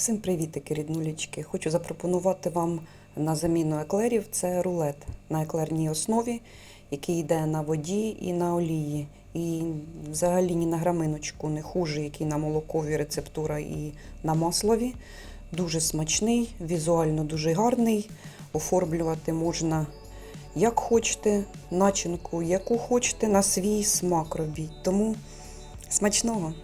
Всім привітики, ріднулічки. Хочу запропонувати вам на заміну еклерів. Це рулет на еклерній основі, який йде на воді і на олії. І взагалі ні на граминочку не хуже, який на молокові рецептура і на маслові. Дуже смачний, візуально дуже гарний. Оформлювати можна як хочете, начинку, яку хочете, на свій смак робіть. Тому смачного!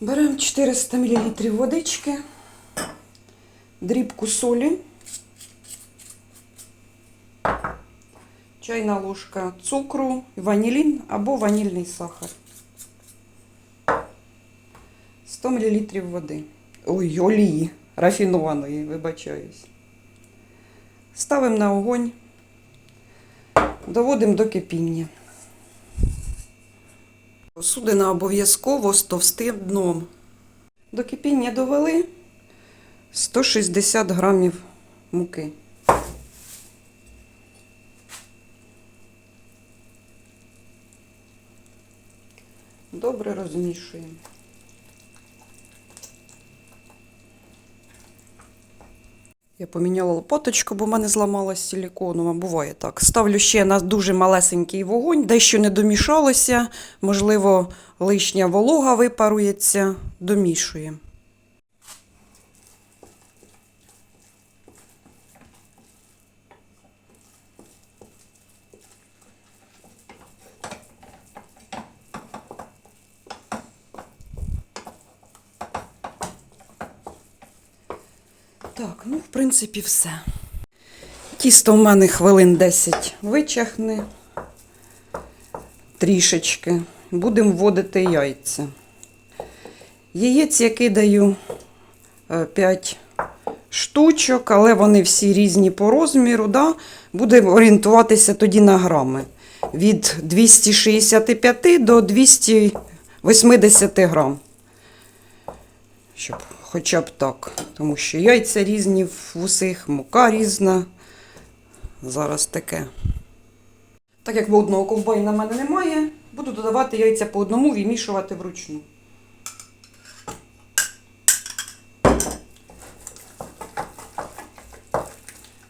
Беремо 400 мл водички, дрібку солі, чайна ложка цукру, ванілін або ванільний сахар. 100 мл води. Ой, олії рафінованої, вибачаюсь. Ставимо на огонь, доводимо до кипіння. Посудина обов'язково з товстим дном. До кипіння довели 160 грамів муки. Добре розмішуємо. Я поміняла лопаточку, бо в мене зламалась силіконова. Буває так. Ставлю ще на дуже малесенький вогонь, дещо не домішалося, можливо, лишня волога випарується, домішуємо. Так, ну, в принципі, все. Тісто в мене хвилин 10 вичахне трішечки. Будемо вводити яйця. Яєць я кидаю 5 штучок, але вони всі різні по розміру. Да? Будемо орієнтуватися тоді на грами. Від 265 до 280 грам. Щоб хоча б так. Тому що яйця різні в усіх, мука різна. Зараз таке. Так як водного ковбайна в мене немає, буду додавати яйця по одному, вимішувати вручну.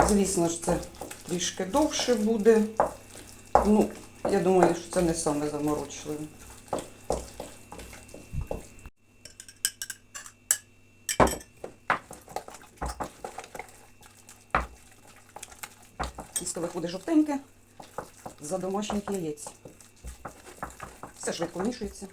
Звісно ж, це трішки довше буде. Ну, я думаю, що це не саме заморочливе. Тісто виходить жовтеньке за домашніх яєць. Все швидко вмішується.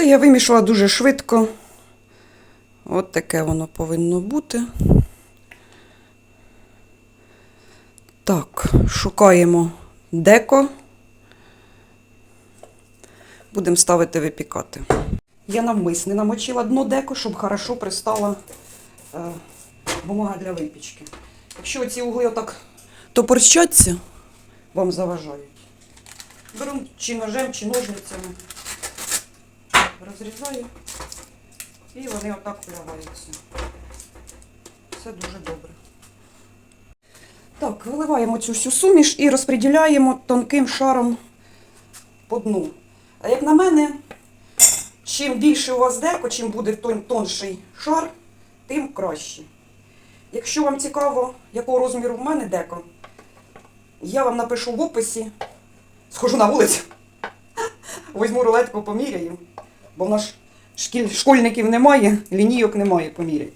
Все я вимішала дуже швидко. От таке воно повинно бути. Так, шукаємо деко. Будемо ставити випікати. Я навмисне намочила дно деко, щоб хорошо пристала е, бумага для випічки. Якщо ці угли отак топорщаться, вам заважають. Беру чи ножем, чи ножницями розрізаю і вони отак влягаються. Все дуже добре. Так, виливаємо цю всю суміш і розподіляємо тонким шаром по дну. А як на мене, чим більше у вас деко, чим буде тон- тонший шар, тим краще. Якщо вам цікаво, якого розміру в мене деко, я вам напишу в описі, схожу на вулицю, візьму рулетку, поміряю. Бо в нас шкіль, школьників немає, лінійок немає поміряти.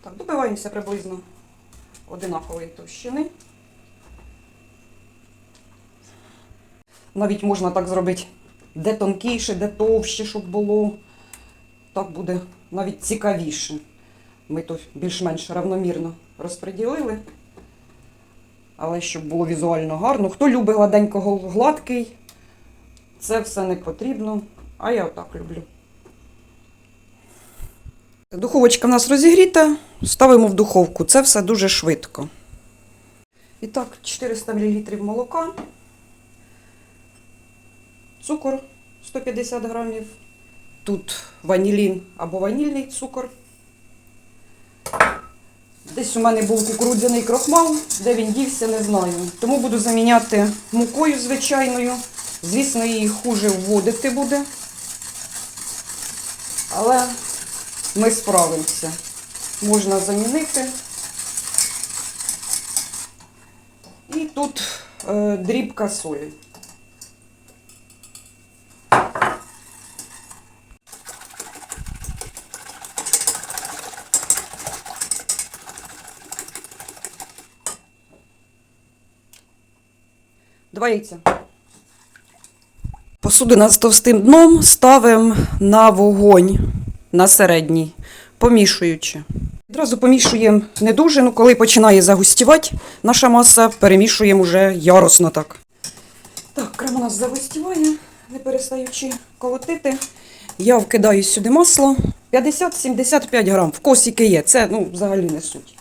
Так, добиваємося приблизно одинакової товщини. Навіть можна так зробити де тонкіше, де товще, щоб було. Так буде навіть цікавіше. Ми тут більш-менш равномірно розподілили. Але щоб було візуально гарно. Хто любить гладенько гладкий, це все не потрібно. А я отак люблю. Духовочка в нас розігріта, ставимо в духовку. Це все дуже швидко. І так, 400 мл молока, цукор 150 грамів. Тут ванілін або ванільний цукор. Десь у мене був кукурудзяний крохмал, де він дівся, не знаю. Тому буду заміняти мукою звичайною. Звісно, її хуже вводити буде. Але ми справимося. Можна замінити. І тут е, дрібка солі. Два яйця. Посудина з товстим дном ставимо на вогонь на середній, помішуючи. Одразу помішуємо не дуже, ну коли починає загустівати наша маса, перемішуємо уже яростно так. Так, крем у нас загустіває, не перестаючи колотити. Я вкидаю сюди масло 50-75 грам. В косіки є, це ну, взагалі не суть.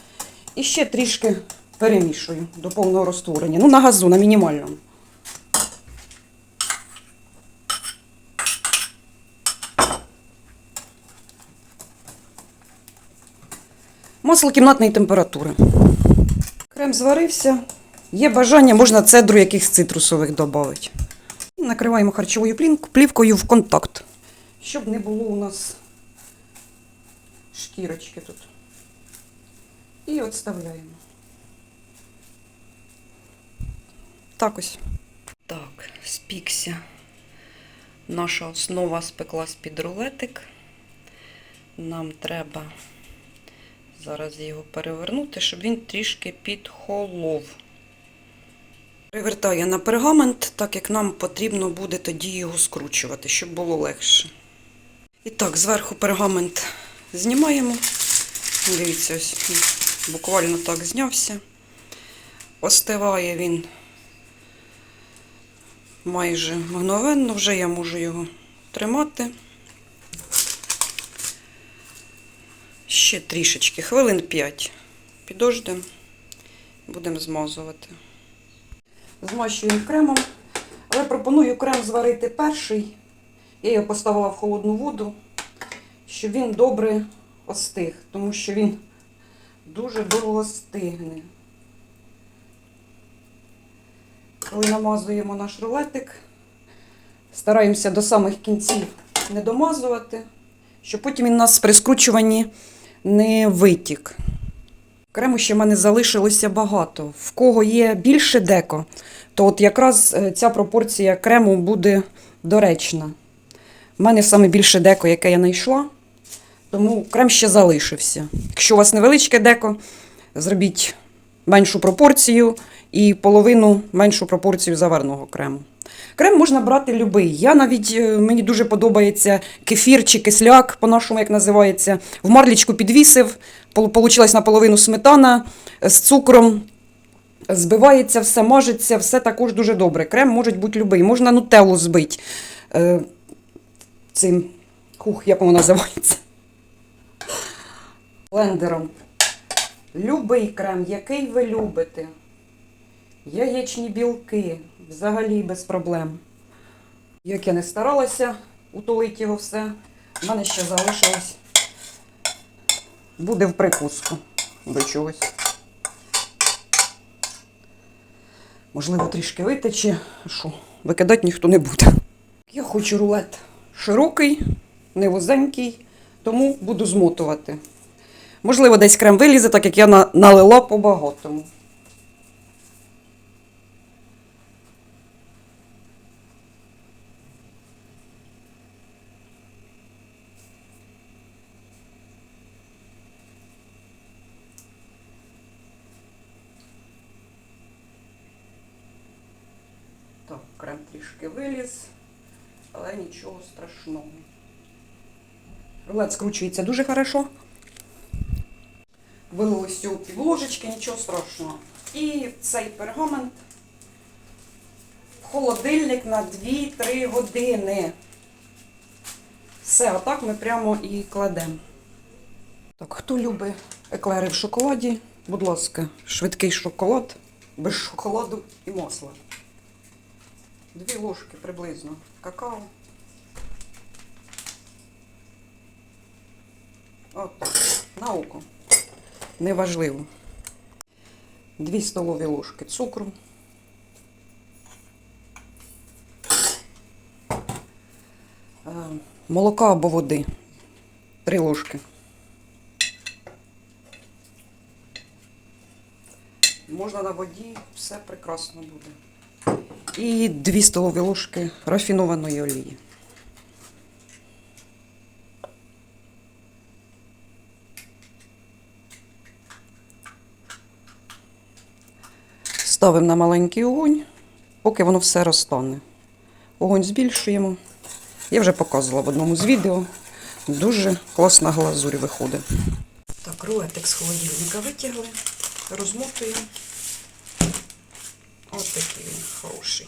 І ще трішки перемішую до повного розтворення. Ну, на газу, на мінімальному. Масло кімнатної температури. Крем зварився. Є бажання, можна цедру якихось цитрусових додати. Накриваємо харчовою плівкою в контакт, щоб не було у нас шкірочки тут. І відставляємо. Так ось. Так, спікся. Наша основа спеклась під рулетик. Нам треба зараз його перевернути, щоб він трішки підхолов. Перевертаю на пергамент, так як нам потрібно буде тоді його скручувати, щоб було легше. І так, зверху пергамент знімаємо. Дивіться, ось буквально так знявся. Остиває він майже мгновенно, вже я можу його тримати. Ще трішечки, хвилин 5. Підождемо, будемо змазувати. Змащуємо кремом, але пропоную крем зварити перший. Я його поставила в холодну воду, щоб він добре остиг, тому що він дуже довго стигне. Коли намазуємо наш рулетик, стараємося до самих кінців не домазувати, щоб потім він у нас при скручуванні не витік. Крему ще в мене залишилося багато. В кого є більше деко, то от якраз е, ця пропорція крему буде доречна. У мене саме більше деко, яке я знайшла, тому крем ще залишився. Якщо у вас невеличке деко, зробіть меншу пропорцію і половину меншу пропорцію заварного крему. Крем можна брати любий. Я навіть е, мені дуже подобається кефір чи кисляк, по-нашому як називається. В марлічку підвісив, получилась наполовину сметана е, з цукром. Збивається, все мажеться, все також дуже добре. Крем може бути любий. Можна нутеллу збити е, цим, хух, як воно називається? Блендером. Любий крем, який ви любите. Яєчні білки, взагалі без проблем. Як я не старалася утолити його все, в мене ще залишилось. Буде в прикуску до чогось. Можливо, трішки витече, що викидати ніхто не буде. Я хочу рулет широкий, не вузенький, тому буду змотувати. Можливо, десь крем вилізе, так як я на- налила по-багатому. Так, крем трішки виліз, але нічого страшного. Рулет скручується дуже хорошо. Вилилось цього півложечки, нічого страшного. І цей пергамент в холодильник на 2-3 години. Все, отак ми прямо і кладемо. Так, хто любить еклери в шоколаді, будь ласка, швидкий шоколад без шоколаду і масла. Дві ложки приблизно какао. От так, на око. Неважливо. Дві столові ложки цукру. Е, Молока або води. Три ложки. Можна на воді, все прекрасно буде. І дві столові ложки рафінованої олії. Ставимо на маленький огонь, поки воно все розтане. Огонь збільшуємо. Я вже показувала в одному з відео. Дуже класна глазурь виходить. Так, рулетик з холодильника витягли, розмотуємо. Ось такий він хороший.